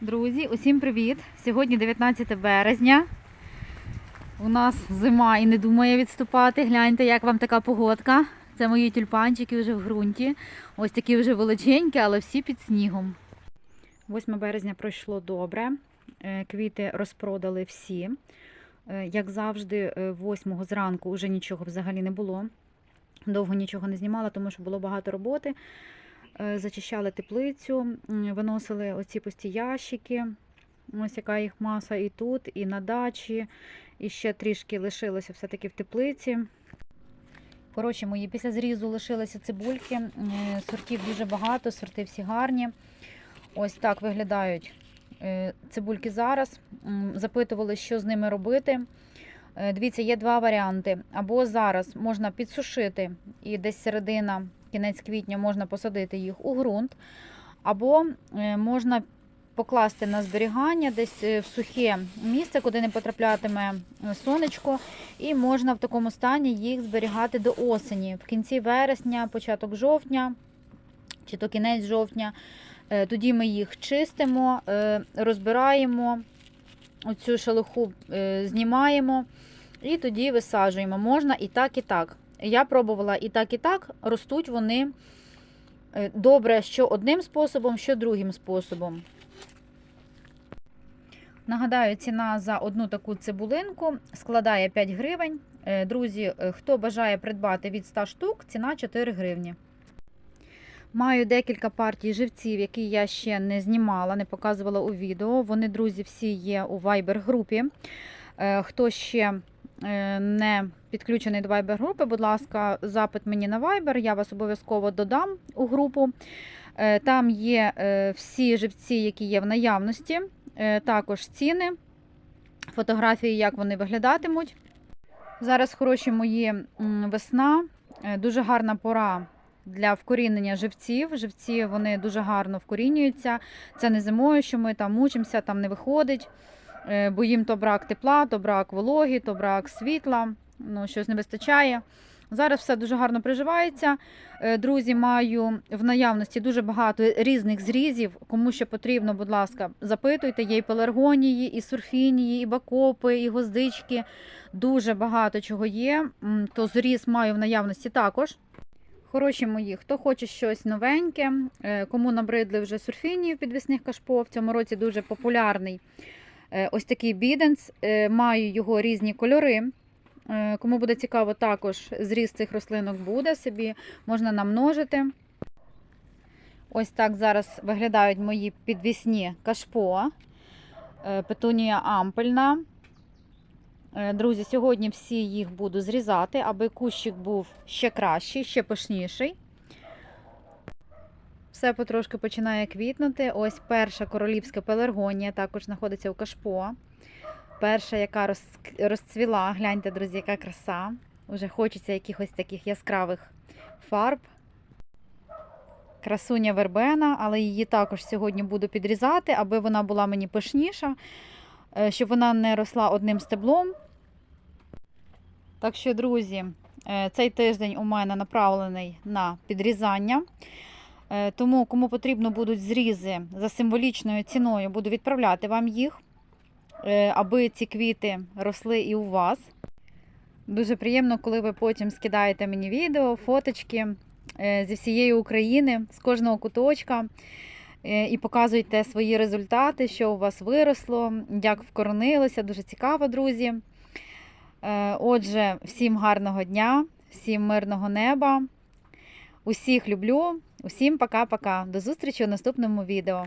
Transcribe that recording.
Друзі, усім привіт! Сьогодні 19 березня. У нас зима і не думає відступати. Гляньте, як вам така погодка. Це мої тюльпанчики вже в ґрунті. Ось такі вже величенькі, але всі під снігом. 8 березня пройшло добре. Е, Квіти розпродали всі. Е, Як завжди, 8 зранку вже нічого взагалі не було. Довго нічого не знімала, тому що було багато роботи. Е, Зачищали теплицю, виносили оці пусті ящики. Ось яка їх маса і тут, і на дачі. І ще трішки лишилося все-таки в теплиці. Коротше, мої після зрізу лишилися цибульки. Е, Сортів дуже багато, сорти всі гарні. Ось так виглядають е, цибульки зараз. Запитували, що з ними робити. Дивіться, є два варіанти. Або зараз можна підсушити і десь середина, кінець квітня можна посадити їх у ґрунт, або е, можна покласти на зберігання десь е, в сухе місце, куди не потраплятиме е, сонечко, і можна в такому стані їх зберігати до осені, в кінці вересня, початок жовтня чи то кінець жовтня. Тоді ми їх чистимо, розбираємо, оцю шелуху знімаємо і тоді висаджуємо. Можна і так, і так. Я пробувала і так, і так. Ростуть вони е, добре, що одним способом, що другим способом. Нагадаю, ціна за одну таку цибулинку складає 5 гривень. Е, Друзі, е, хто бажає придбати від 100 штук, ціна 4 гривні. Маю декілька партій живців, які я ще не знімала, не показувала у відео. Вони, друзі, всі є у Viber групі. Хто ще не підключений до Viber групи, будь ласка, запит мені на Viber, я вас обов'язково додам у групу. Е, Там є е, всі живці, які є в наявності, е, також ціни, фотографії, як вони виглядатимуть. Зараз хороші мої весна, е, дуже гарна пора для вкорінення живців. Живці вони дуже гарно вкорінюються. Це не зимою, що ми там мучимося, там не виходить. Е, Бо їм то брак тепла, то брак вологи, то брак світла, ну щось не вистачає. Зараз все дуже гарно приживається. Е, Друзі, маю в наявності дуже багато різних зрізів. Кому що потрібно, будь ласка, запитуйте. Є і пеларгонії, і сурфінії, і бакопи, і гвоздички. Дуже багато чого є. То зріз маю в наявності також. Хороші мої, хто хоче щось новеньке, е, кому набридли вже сурфінії в підвісних кашпо, в цьому році дуже популярний ось такий біденс. Е, Маю його різні кольори. Е, Кому буде цікаво, також зріз цих рослинок буде собі, можна намножити. Ось так зараз виглядають мої підвісні кашпо. Е, Петунія ампельна. Е, Друзі, сьогодні всі їх буду зрізати, аби кущик був ще кращий, ще пишніший. Все потрошки починає квітнути. Ось перша королівська пеларгонія також знаходиться у кашпо. Перша, яка розцвіла. Гляньте, друзі, яка краса. Уже хочеться якихось таких яскравих фарб. Красуня вербена, але її також сьогодні буду підрізати, аби вона була мені пишніша, е, щоб вона не росла одним стеблом. Так що, друзі, е, цей тиждень у мене направлений на підрізання. Е, Тому, кому потрібно будуть зрізи за символічною ціною, буду відправляти вам їх, е, аби ці квіти росли і у вас. Дуже приємно, коли ви потім скидаєте мені відео, фоточки е, зі всієї України, з кожного куточка. І показуєте свої результати, що у вас виросло, як вкоронилося. Дуже цікаво, друзі. Отже, всім гарного дня, всім мирного неба. Усіх люблю, усім пока-пока. До зустрічі у наступному відео.